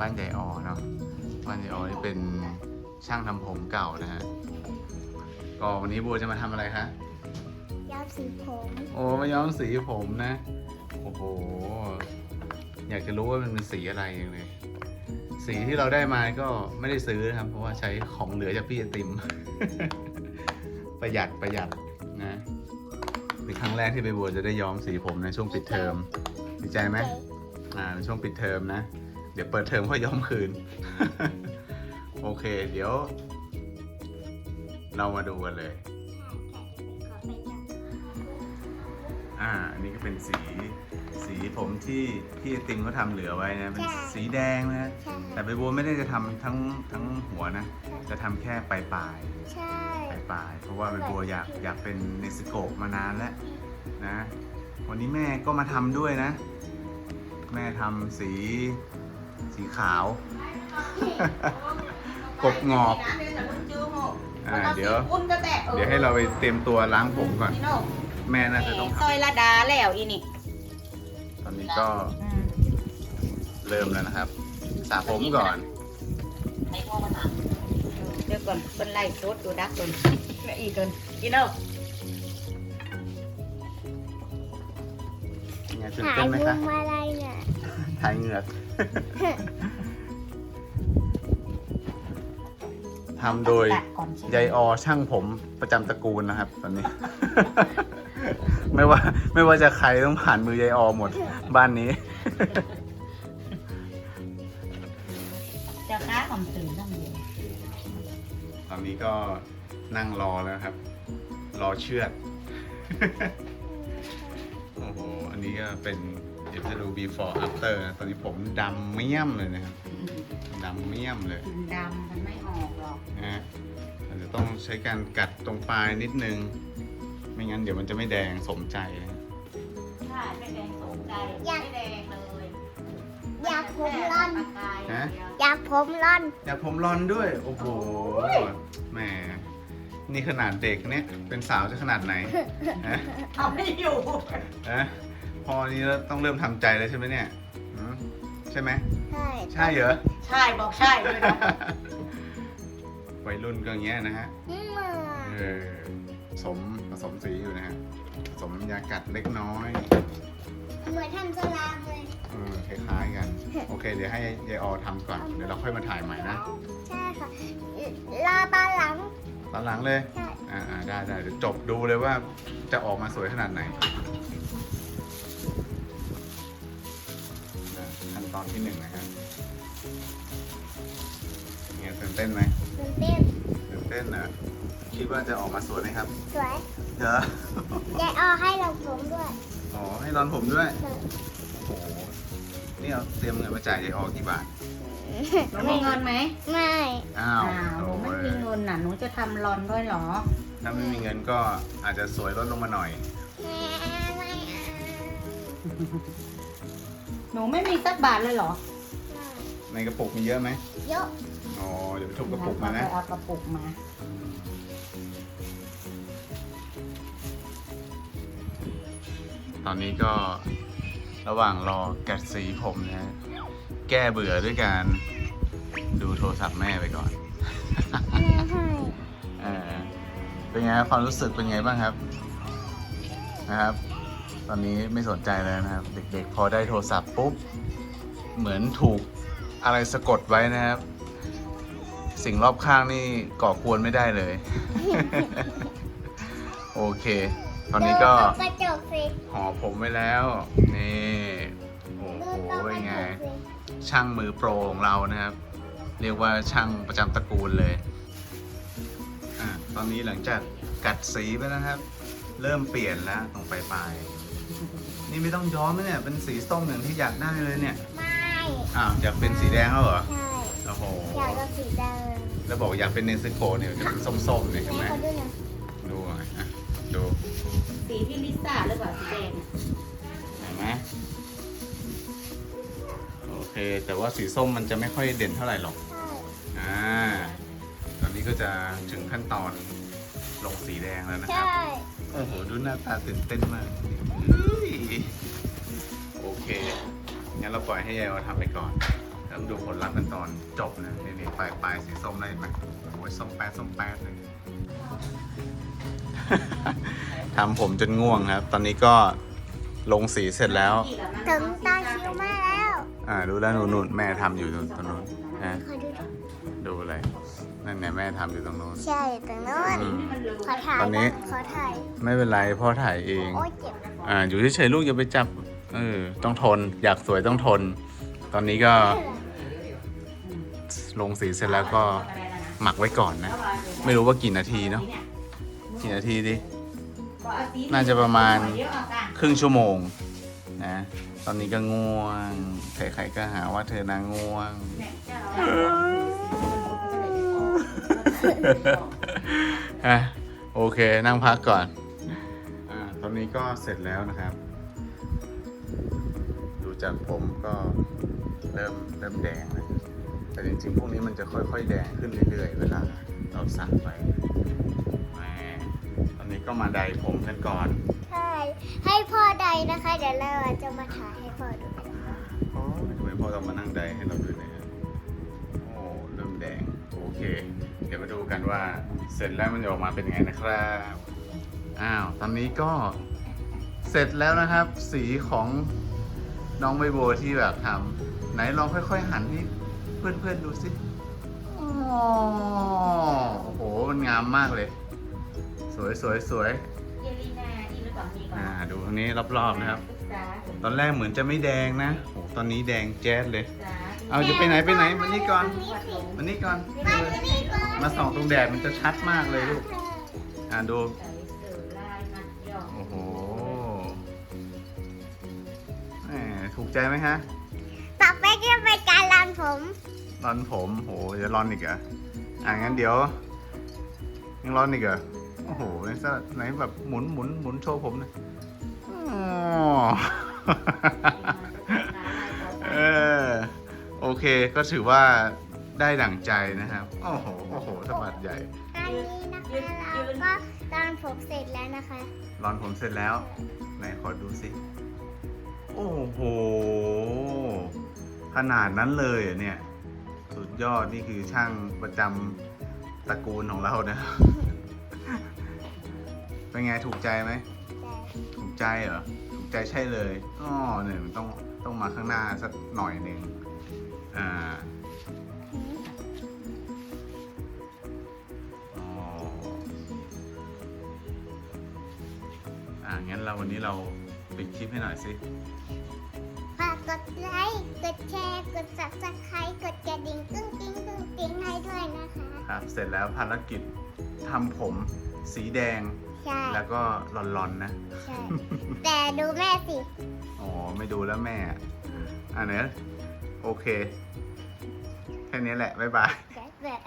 บ้านใหญ่ออเนาะบ้านใหญ่ออนี่เป็นช่างทำผมเก่านะฮะก็วันนี้บัวจะมาทำอะไรคะยาวสีผม โอ้มาย้อมสีผมนะ โอ้โห อยากจะรู้ว่ามันเป็นสีอะไรอย่างเลย สีที่เราได้มาก็ไม่ได้ซื้อนะครับ เพราะว่าใช้ของเหลือจากพี่ไอติม ประหยัดประหยัดนะเป็นครั้งแรกที่ใบบัวจะได้ย้อมสีผมในช่วงปิดเทอมดีใจไหมอ่าในช่วงปิดเทอมนะเดี๋ยวเปิดเทอมค่อยย้อมคืน โอเค เดี๋ยว เรามาดูกันเลย อ่าอันนี้ก็เป็นสีสีผมที่พี่ไอติมเขาทำเหลือไว้นะ เป็นสีแดงนะใช่แต่ใบบัวไม่ได้จะทำทั้งทั้งหัวนะ จะทำแค่ปลายปลายใช่ปลายปลายๆเพราะว่าใบบัวอยากอยากเป็นเนสโกะมานานแล้วนะ วันนี้แม่ก็มาทำด้วยนะ แม่ทำสี สีขาว กบงอบอ่าเดี๋ยว เดี๋ยวให้เราไปเตรียมตัวล้างผมก่อน แม่น่าจะต้องซอยละดาแล้วอีนี่ ตอนนี้ก็เริ่มแล้วนะครับสระผมก่อนเดี๋ยวก่อนเป็นไล่โซดดูดักตนแล้วอีกตนอีโน่ไงตื่นถ่าเต้ยนไหมมุคะ มอะไรเนี่ยถ่ายเหงือกทำโดยตัก่อนใช่ไหมยายอช่างผมประจำตระกูลนะครับ ตอนนี้ ไม่ว่า ไม่ว่าจะใครต้องผ่านมือยายอหมด บ้านนี้ เจ้าค้าของตื่นต้องเดียวตอนนี้ก็นั่งรอแล้วครับ รอเชือด โอ้โห อันนี้ก็เป็น เดี๋ยวจะดู before after นะตอนนี้ผมดำเมี่ยมเลยนะครับดำเมี่ยมเลยมันดำมันไม่ออกหรอกนะฮะอาจจะต้องใช้การกัดตรงปลายนิดนึง ไม่งั้นเดี๋ยวมันจะไม่แดงสมใจนะใช่ไม่แดงสนใจไม่แดงเลยอยากผมร่อนฮะอยากผมร่อนอยากผมรอนด้วย โอ้โหแหมนี่ขนาดเด็กเนี่ยเป็นสาวจะขนาดไหนฮะเอาไม่อยู่ฮะพ อนี้แล้วต้องเริ่มทำใจแล้วใช่ไหมเนี่ยหืมใช่ไหม ใช่ใช่เหรอ ใช่บอกใช่เลยนะ วัยรุ่นก็อย่างเงี้ยนะฮะ อืมเออผสมผสมสีอยู่นะฮะผสมน้ำยากัดเล็กน้อยเหมือนทำสลามเลย เออคล้ายๆกัน โอเค เดี๋ยวให้ยายออทำก่อน เดี๋ยวเราค่อยมาถ่ายใหม่นะ ใช่ค่ะรอตอนหลัง ตอนหลังเลย ใช่ อ่าอ่าได้ได้เดี๋ยวจบดูเลยว่าจะออกมาสวยขนาดไหน อนที่หนึ่งนะครับเงี้ยตื่นเต้นไหมตื่นเต้นตื่นเต้นนะคิดว่าจะออกมาสวยไหมครับ สวยเดี๋ยวยายออให้เราผมด้วย อ๋อ ให้รอนผมด้วยหนึ่งโอ้โห นี่เอาเตรียมเงินมาจ่ายยายออกี่บาท หนูมีเงินไหมไม่ อ้าวอ้าวหนูโอ้ไม่ยมีเงินน่ะ หนูจะทำรอนด้วยเหรอ ถ้าไม่มีเงินก็อาจจะสวยลดลงมาหน่อยแม่ไม่เอา หนูไม่มีสักบาทเลยเหรอในกระปุกมีเยอะไหมเยอะอ๋อเดี๋ยวไปทุบกระปุกมานะ ไปเอากระปุกมาตอนนี้ก็ระหว่างรอแกะสีผมนะ แก้เบื่อด้วยการดูโทรศัพท์แม่ไปก่อน แม่ให้เออเป็นไงครับความรู้สึกเป็นไงบ้างครับ นะครับ ตอนนี้ไม่สนใจแล้วนะครับ เด็กๆ พอได้โทรศัพท์ปุ๊บ เหมือนถูกอะไรสะกดไว้นะครับ สิ่งรอบข้างนี่ก่อกวนไม่ได้เลย โอเค ตอนนี้ก็ดูตรงกระจกสิห่อผมไว้แล้ว นี่ โอ้ดูโหตรงกเป็ระนจไง กสิช่างมือโปรของเรานะครับ เรียกว่าช่างประจำตระกูลเลยอะตอนนี้หลังจากกัดสีไปแล้วนะครับ เริ่มเปลี่ยนแล้วตรงปลายปลายๆ นี่ไม่ต้องย้อมนะเนี่ย เป็นสีส้มอย่างที่อยากได้เลยเนี่ย ไม่อ้าวอยากเป็นสีแดงแล้วเหรอ ใช่โอ้โห อยากจะสีแดงแล้วบอกอยากเป็นเนสโกเนี่ยจะเป็นส้มๆเนี่ยเห็นไหมแม่เขาดูหน่อยดูหน่อยอะดูสีพี่ลิซ่าหรือเปล่าสีแดงอะเห็นไหมโอเค แต่ว่าสีส้มมันจะไม่ค่อยเด่นเท่าไหร่หรอก ใช่อ่า ตอนนี้ก็จะถึงขั้นตอนลงสีแดงแล้วนะครับ ใช่โอ้โห ดูหน้าตาตื่นเต้นมาก เฮ้ยโอเค งั้นเราปล่อยให้ยายมาทำไปก่อนแล้วมาดูผลลัพธ์กันตอนจบนะนี่นี่ปลายปลายสีส้มได้เห็นไหมโอ้ยส้มแป๊ดส้มแป๊ดเลย ทำผมจนง่วงครับ ตอนนี้ก็ลงสีเสร็จแล้ว ถึงตาคิวมาแล้ว อ่ารู้แล้วหนูนุ่นแม่ทำอยู่ตรงตรงนู้นนะขอดูดิดูอะไรนั่นไงแม่ทำอยู่ตรงนู้น ใช่ตรงโน้นอืม ขอถ่ายตอนนี้ บ้างขอถ่าย ไม่เป็นไรพ่อถ่ายเอง โอ้ยเจ็บ อ่าอยู่เฉยๆลูกอย่าไปจับเออต้องทน อยากสวยต้องทน ตอนนี้ก็ลงสีเสร็จแล้วก็หมักไว้ก่อนนะ ไม่รู้ว่ากี่นาทีเนาะกี่นาทีดิน่าจะประมาณครึ่งชั่วโมงนะตอนนี้ก็ง่วงใครๆก็หาว่าเธอนางง่วงอะโอเคนั่งพักก่อน อ่าตอนนี้ก็เสร็จแล้วนะครับ ดูจากผมก็เริ่มเริ่มแดงแล้วแต่จริงๆ พวกนี้มันจะค่อยๆ แดงขึ้นเรื่อย ๆ เวลาเราสระไปแหมตอนนี้ก็มาไดผมกันก่อน ใช่ ให้พ่อใดนะคะ เดี๋ยวเราจะมาถ่ายให้พ่อดูกันโอ้ยทำไมพ่อต้องมานั่งไดให้เราดูเนี่ยโอ้เริ่มแดง โอเค เดี๋ยวมาดูกันว่าเสร็จแล้วมันจะออกมาเป็นยังไงนะครับ อ้าว ตอนนี้ก็เสร็จแล้วนะครับ สีของน้องใบโบวที่แบบทำไหนลองค่อยๆหันให้เพื่อนๆดูสิอ๋อโอ้โห มันงามมากเลย สวยสวยสวยเยลีนาอีหรือเปล่ามีก่อนอ่า ดูทางนี้รอบๆนะครับตอนแรกเหมือนจะไม่แดงนะโอ้ตอนนี้แดงแจ๊ดเลยเอาจะไปไหนไปไหนมานี่ก่อนมานี่ก่อนมานี่ก่อน มาส่องตรงแดดมันจะชัดมากเลยลูก อ่าดู ถูกใจไหมฮะต่อไปก็เป็นการรันผมรอนผมโหจะรอนอีกเหรออ่างั้นเดี๋ยว ยังรอนอีกเหรอโอ้โหไหนซะไหนแบบหมุนหมุนหมุนโชว์ผมหนะอ๋อเออโอเคก็ถือว่าได้ดั่งใจนะครับ โอ้โห โอ้โหสะบัดใหญ่อันนี้นะคะเราก็รันผมเสร็จแล้วนะคะ รอนผมเสร็จแล้ว ไหนขอดูสิ โอ้โห ขนาดนั้นเลยเหรอเนี่ย สุดยอดนี่คือช่างประจำตระกูลของเรานะ เป็นไงถูกใจไหม ถูกใจเหรอ ถูกใจใช่เลยอ๋อเนี่ยมันต้องต้องมาข้างหน้าสักหน่อยหนึ่งอ่าอ๋ออ่างั้นเราวันนี้เรา ปิดคลิปให้หน่อยสิฝากกดไลค์กดแชร์กด subscribe กดกระดิ่งตึ้งติ้งตึ้งติ้งให้ด้วยนะคะครับ เสร็จแล้วภารกิจทำผมสีแดง ใช่แล้วก็หลอนๆนะ ใช่แต่ดูแม่สิอ๋อ ไม่ดูแล้วแม่อะเนอะโอเค แค่นี้แหละ บ๊ายบาย แบบ